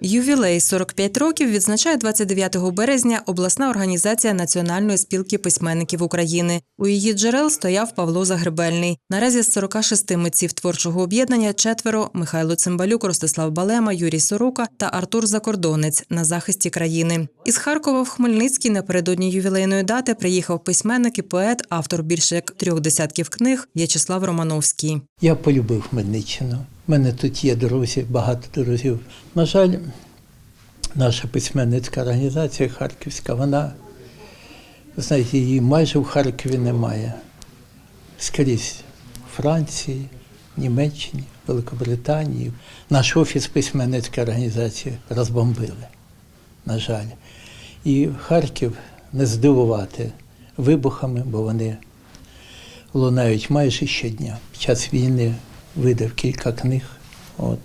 Ювілей 45 років відзначає 29 березня обласна організація Національної спілки письменників України. У її джерел стояв Павло Загребельний. Наразі з 46 митців творчого об'єднання четверо Михайло Цимбалюк, Ростислав Балема, Юрій Сорока та Артур Закордонець на захисті країни. Із Харкова в Хмельницький напередодні ювілейної дати приїхав письменник і поет, автор більше як трьох десятків книг В'ячеслав Романовський. Я полюбив Хмельниччину. У мене тут є друзі, багато друзів. На жаль, наша письменницька організація Харківська, вона, знаєте, її майже в Харкові немає. Скрізь Франції, Німеччині, Великобританії. Наш офіс письменницької організації розбомбили, на жаль. І Харків не здивувати вибухами, бо вони лунають майже щодня. Під час війни видав кілька книг, от,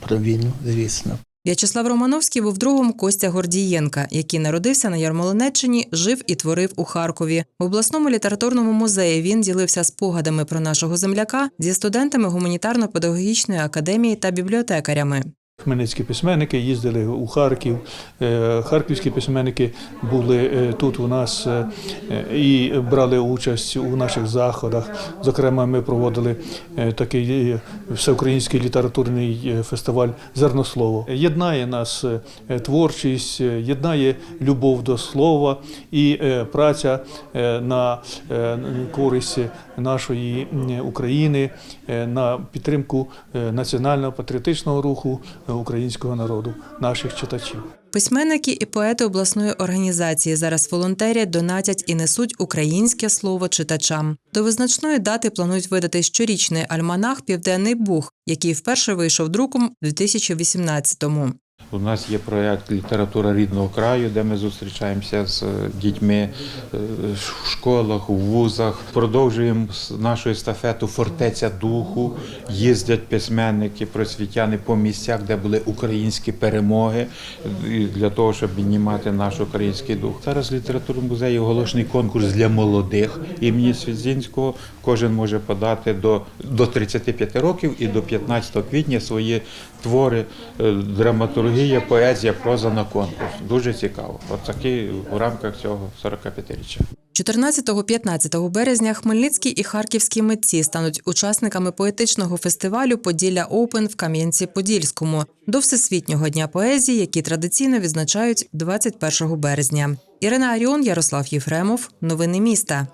про війну, звісно. В'ячеслав Романовський був другом Костя Гордієнка, який народився на Ярмолинеччині, жив і творив у Харкові. В обласному літературному музеї він ділився спогадами про нашого земляка зі студентами гуманітарно-педагогічної академії та бібліотекарями. Хмельницькі письменники їздили у Харків. е, Харківські письменники були е, тут у нас е, і брали участь у наших заходах. Зокрема, ми проводили такий всеукраїнський літературний фестиваль Зернослово. Єднає нас творчість, єднає любов до слова і праця на користь нашої України, на підтримку е, національного патріотичного руху українського народу, наших читачів. Письменники і поети обласної організації зараз волонтерять, донатять і несуть українське слово читачам. До визначної дати планують видати щорічний альманах Південний Буг, який вперше вийшов друком у 2018-му. У нас є проєкт Література рідного краю, де ми зустрічаємося з дітьми е, в школах, у вузах. Продовжуємо нашу естафету Фортеця духу. Їздять письменники, просвітяни по місцях, де були українські перемоги, для того, щоб піднімати наш український дух. Зараз в музеї оголошений конкурс для молодих імені Свідзінського. Кожен може подати до, до 35 років і до 15 квітня свої твори, е, драматургія, поезія, проза на конкурс. Дуже цікаво. От такі в рамках цього 45-річчя. 14-15 березня хмельницькі і харківські митці стануть учасниками поетичного фестивалю Поділля Оупен в Кам'янці-Подільському до Всесвітнього дня поезії, який традиційно відзначають 21 березня. Ірина Аріон, Ярослав Єфремов. Новини міста.